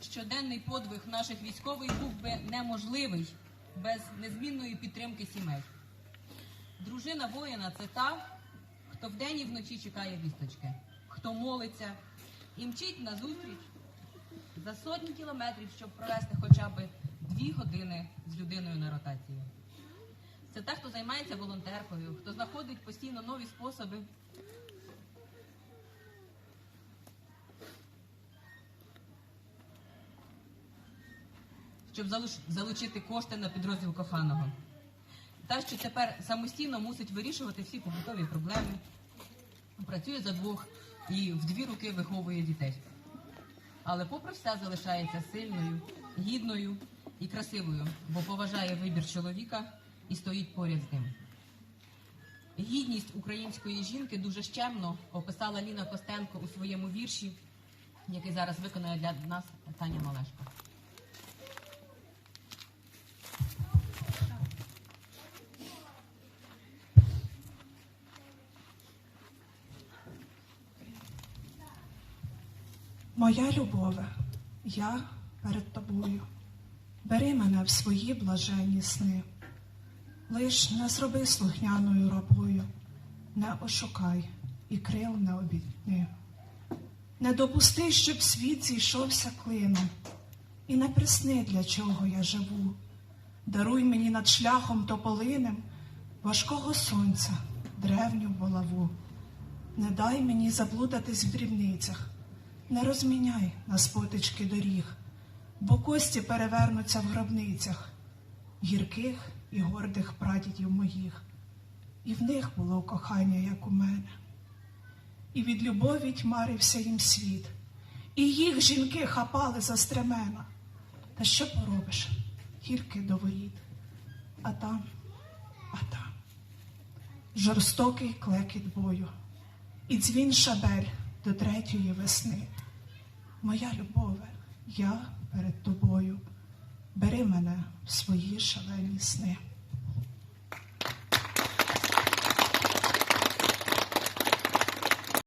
щоденний подвиг наших військових був би неможливий без незмінної підтримки сімей. Дружина воїна це та, хто вдень і вночі чекає вісточки, хто молиться і мчить на зустріч за сотні кілометрів, щоб провести хоча б дві години з людиною на ротації. Це та, хто займається волонтеркою, хто знаходить постійно нові способи щоб залучити кошти на підрозділ коханого. Та, що тепер самостійно мусить вирішувати всі побутові проблеми, працює за двох і в дві руки виховує дітей. Але попри все залишається сильною, гідною і красивою, бо поважає вибір чоловіка і стоїть поряд з ним. Гідність української жінки дуже щемно описала Ліна Костенко у своєму вірші, який зараз виконує для нас Таня Малешко. Моя любове, я перед тобою. Бери мене в свої блаженні сни. Лиш не зроби слухняною рабою, не ошукай і крил не обітни. Не допусти, щоб світ зійшовся клином, і не присни, для чого я живу. Даруй мені над шляхом тополинем важкого сонця, древню булаву. Не дай мені заблудатись в дрібницях, не розміняй на спотички доріг, бо кості перевернуться в гробницях гірких і гордих прадідів моїх, і в них було кохання, як у мене. І від любові тьмарився їм світ, і їх жінки хапали за стремена. Та що поробиш, гіркий доворіт, а там, а там жорстокий клекіт бою, і дзвін шабель до третьої весни. Моя любове, я перед тобою, бери мене в свої шалені сни.